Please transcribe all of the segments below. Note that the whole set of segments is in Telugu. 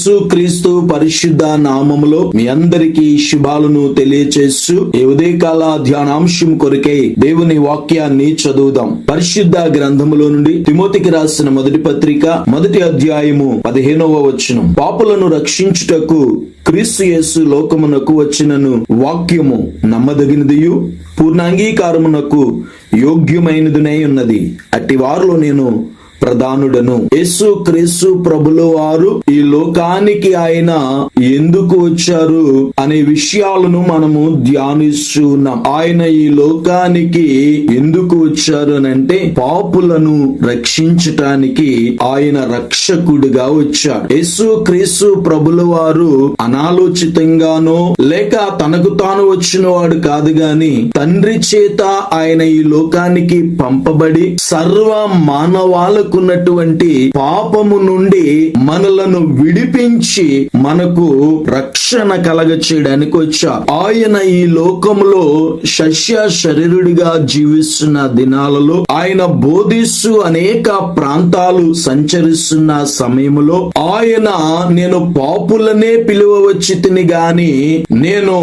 యేసుక్రీస్తు పరిశుద్ధ నామములో మీ అందరికీ శుభాలను తెలియచేస్తూ ఈ ఉదయకాల ధ్యానాంశం కొరకై దేవుని వాక్యాన్ని చదువుదాం. పరిశుద్ధ గ్రంథములో నుండి తిమోతికి రాసిన మొదటి పత్రిక మొదటి అధ్యాయము పదిహేనవ వచనం. పాపులను రక్షించుటకు క్రీస్తు యేసు లోకమునకు వచ్చినను వాక్యము నమ్మదగినదియు పూర్ణాంగీకారమునకు యోగ్యమైనదినై ఉన్నది. అట్టి వారిలో నేను ప్రధానుడను. యేసు క్రీస్తు ప్రభుల వారు ఈ లోకానికి ఆయన ఎందుకు వచ్చారు అనే విషయాలను మనము ధ్యానిస్తున్నాం ఆయన ఈ లోకానికి ఎందుకు వచ్చారు అని అంటే పాపులను రక్షించటానికి ఆయన రక్షకుడిగా వచ్చాడు. యేసు క్రీస్తు ప్రభుల వారు అనాలోచితంగానో లేక తనకు తాను వచ్చిన వాడు కాదు గాని తండ్రి చేత ఆయన ఈ లోకానికి పంపబడి సర్వ మానవాలకున్నటువంటి పాపము నుండి మనలను విడిపించి మనకు రక్షణ కలగ చేయడానికి వచ్చా. ఆయన ఈ లోకములో శస్య శరీరుడిగా జీవిస్తున్న దినాలలో ఆయన బోధిస్తూ అనేక ప్రాంతాలు సంచరిస్తున్న సమయంలో ఆయన నేను పాపులనే పిలువవచ్చు తిని గాని నేను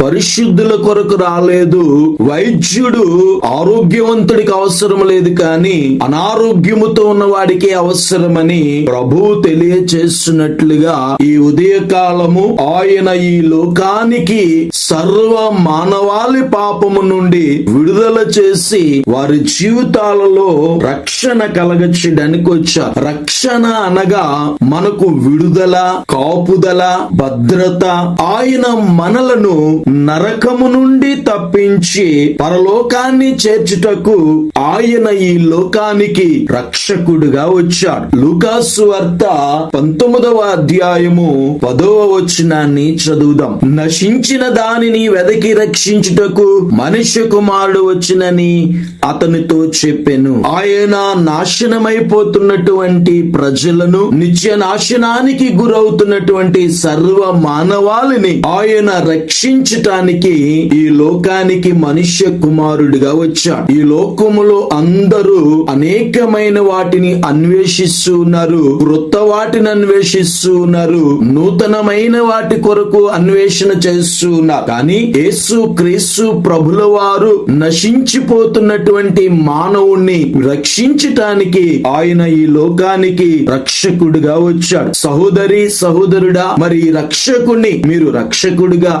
పరిశుద్ధుల కొరకు రాలేదు. వైద్యుడు ఆరోగ్యవంతుడికి అవసరం లేదు కానీ అనారోగ్యముతో ఉన్న వాడికి అవసరమని ప్రభువు తెలియచేస్తున్నట్లుగా ఈ ఉదయకాలము ఆయన ఈ లోకానికి సర్వ మానవాళి పాపము నుండి విడుదల చేసి వారి జీవితాలలో రక్షణ కలగచ్చడానికి వచ్చా రక్షణ అనగా మనకు విడుదల కాపుదల భద్రత. ఆయన మనలను నరకము నుండి తప్పించి పరలోకాన్ని చేర్చుటకు ఆయన ఈ లోకానికి రక్షకుడుగా వచ్చాడు. లూకాసు వార్త పంతొమ్మిదవ అధ్యాయము పదవ వచనాన్ని చదువుదాం. నశించిన దానిని వెదకి రక్షించుటకు మనుష్య కుమారుడు వచ్చినని అతనితో చెప్పాను. ఆయన నాశనమైపోతున్నటువంటి ప్రజలను నిత్య నాశనానికి గురవుతున్నటువంటి సర్వ మానవాళిని ఆయన రక్షించటానికి ఈ లోకానికి మనుష్య కుమారుడిగా వచ్చాడు. ఈ లోకములో అందరూ అనేకమైన వాటిని అన్వేషిస్తూ ఉన్నారు క్రొత్త వాటిని అన్వేషిస్తూ ఉన్నారు నూతనమైన వాటి కొరకు అన్వేషణ చేస్తూ ఉన్నారు. కానీ యేసు క్రీస్తు ప్రభుల వారు నశించిపోతున్నటువంటి మానవుణ్ణి రక్షించటానికి ఆయన ఈ లోకానికి రక్షకుడిగా వచ్చాడు. సహోదరి సహోదరుడా మరి రక్షకుణ్ణి మీరు రక్షకుడిగా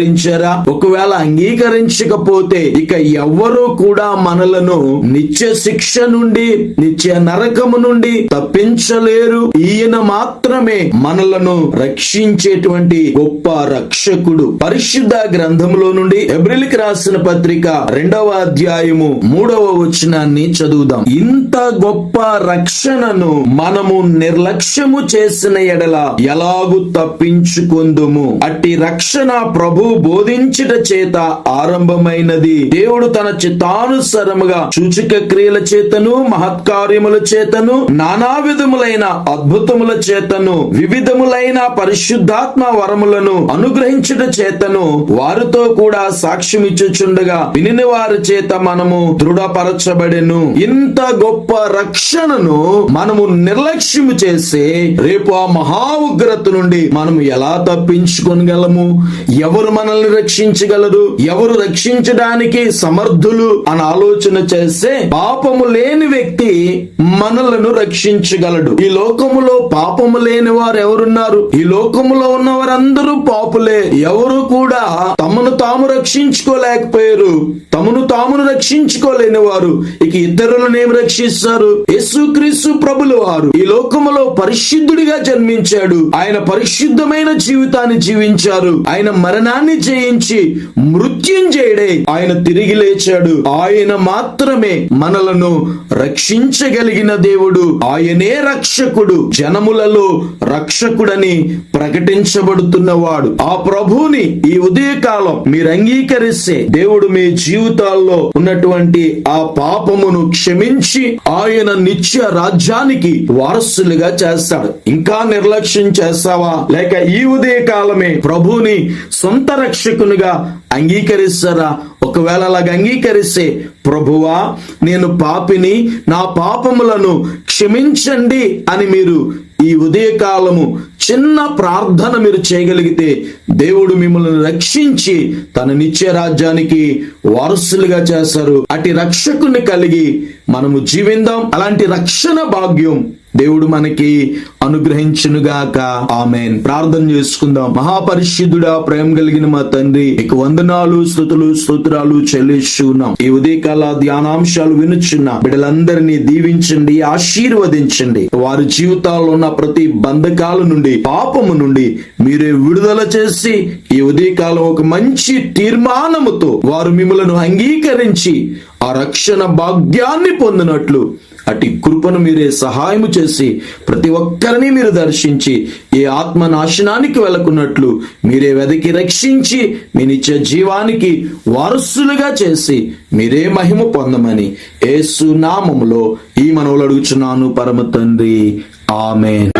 అంగీకరించారా? ఒకవేళ అంగీకరించకపోతే ఇక ఎవ్వరూ కూడా మనలను నిత్య శిక్ష నుండి నిత్య నరకము నుండి తప్పించలేరు. ఈయన మాత్రమే మనలను రక్షించేటువంటి గొప్ప రక్షకుడు. పరిశుద్ధ గ్రంథంలో నుండి ఎబ్రిల్కి రాసిన పత్రిక రెండవ అధ్యాయము మూడవ వచనాన్ని చదువుదాం. ఇంత గొప్ప రక్షణను మనము నిర్లక్ష్యము చేసిన ఎడల ఎలాగు తప్పించుకుందుము? అట్టి రక్షణ ప్రభు బోధించుట చేత ఆరంభమైనది. దేవుడు తన చిత్తానుసరముగా సూచిక క్రియల చేతను మహత్కార్యముల చేతను నానా విధములైన అద్భుతముల చేతను వివిధములైన పరిశుద్ధాత్మ వరములను అనుగ్రహించుట చేతను వారితో కూడా సాక్ష్యం ఇచ్చుచుండగా వినిన వారి చేత మనము దృఢపరచబడెను. ఇంత గొప్ప రక్షణను మనము నిర్లక్ష్యము చేసి రేపు ఆ మహా ఉగ్రత నుండి మనము ఎలా తప్పించుకొనగలము? ఎవరు మనల్ని రక్షించగలరు ఎవరు రక్షించడానికి సమర్థులు అని ఆలోచన చేస్తే పాపము లేని వ్యక్తి మనలను రక్షించగలడు. ఈ లోకములో పాపము లేని వారు ఎవరున్నారు ఈ లోకములో ఉన్న వారందరూ పాపులే. ఎవరు కూడా తమను తాము రక్షించుకోలేకపోయారు. తమను తామును రక్షించుకోలేని వారు. ఇక ఇతరులను ఏం రక్షిస్తారు. యేసుక్రీస్తు ప్రభులు వారు. ఈ లోకములో పరిశుద్ధుడిగా జన్మించాడు. ఆయన పరిశుద్ధమైన జీవితాన్ని జీవించారు. ఆయన మరణాన్ని జయించి మృత్యుంజయుడే ఆయన తిరిగి లేచాడు. ఆయన మాత్రమే మనలను రక్షించగలిగిన దేవుడు ఆయనే రక్షకుడు. జనములలో రక్షకుడని ప్రకటించబడుతున్నవాడు. ఆ ప్రభువుని ఈ ఉదయకాలం మీరు అంగీకరిస్తే దేవుడు మీ జీవితాల్లో ఉన్నటువంటి ఆ పాపమును క్షమించి ఆయన నిత్య రాజ్యానికి వారసులుగా చేస్తాడు. ఇంకా నిర్లక్ష్యం చేస్తావా? లేక ఈ ఉదయ కాలమే ప్రభుని సొంత రక్షకునిగా అంగీకరిస్తారా? ఒకవేళ అలాగ అంగీకరిస్తే ప్రభువా నేను పాపిని నా పాపములను క్షమించండి అని మీరు ఈ ఉదయకాలము చిన్న ప్రార్థన మీరు చేయగలిగితే దేవుడు మిమ్మల్ని రక్షించి తన నిత్య రాజ్యానికి వారసులుగా చేస్తారు. అటు రక్షకుని కలిగి మనము జీవిందాం. అలాంటి రక్షణ భాగ్యం దేవుడు మనకి అనుగ్రహించునుగాక. ఆమెన్. ప్రార్థన చేసుకుందాం. మహాపరిశుద్ధుడా ప్రేమ కలిగిన మా తండ్రి నీకు వందనాలు స్థుతులు స్తోత్రాలు చెల్లిస్తున్నాం. ఈ ఉదయకాల ధ్యానాంశాలు వినుచున్న బిడ్డలందరినీ దీవించండి ఆశీర్వదించండి. వారి జీవితాల్లో ఉన్న ప్రతి బంధకాల నుండి పాపము నుండి మీరే విడుదల చేసి ఈ ఉదయకాలం ఒక మంచి తీర్మానముతో వారు మిమ్మలను అంగీకరించి ఆ రక్షణ భాగ్యాన్ని పొందినట్లు. అటు కృపను మీరే సహాయము చేసి ప్రతి ఒక్కరిని మీరు దర్శించి ఏ ఆత్మ నాశనానికి వెళ్ళకున్నట్లు మీరే వెదకి రక్షించి మీ నిత్య జీవానికి వారసులుగా చేసి మీరే మహిమ పొందమని ఏసు నామములో ఈ మనవులు అడుగుచున్నాను పరమ తండ్రి. ఆమెన్.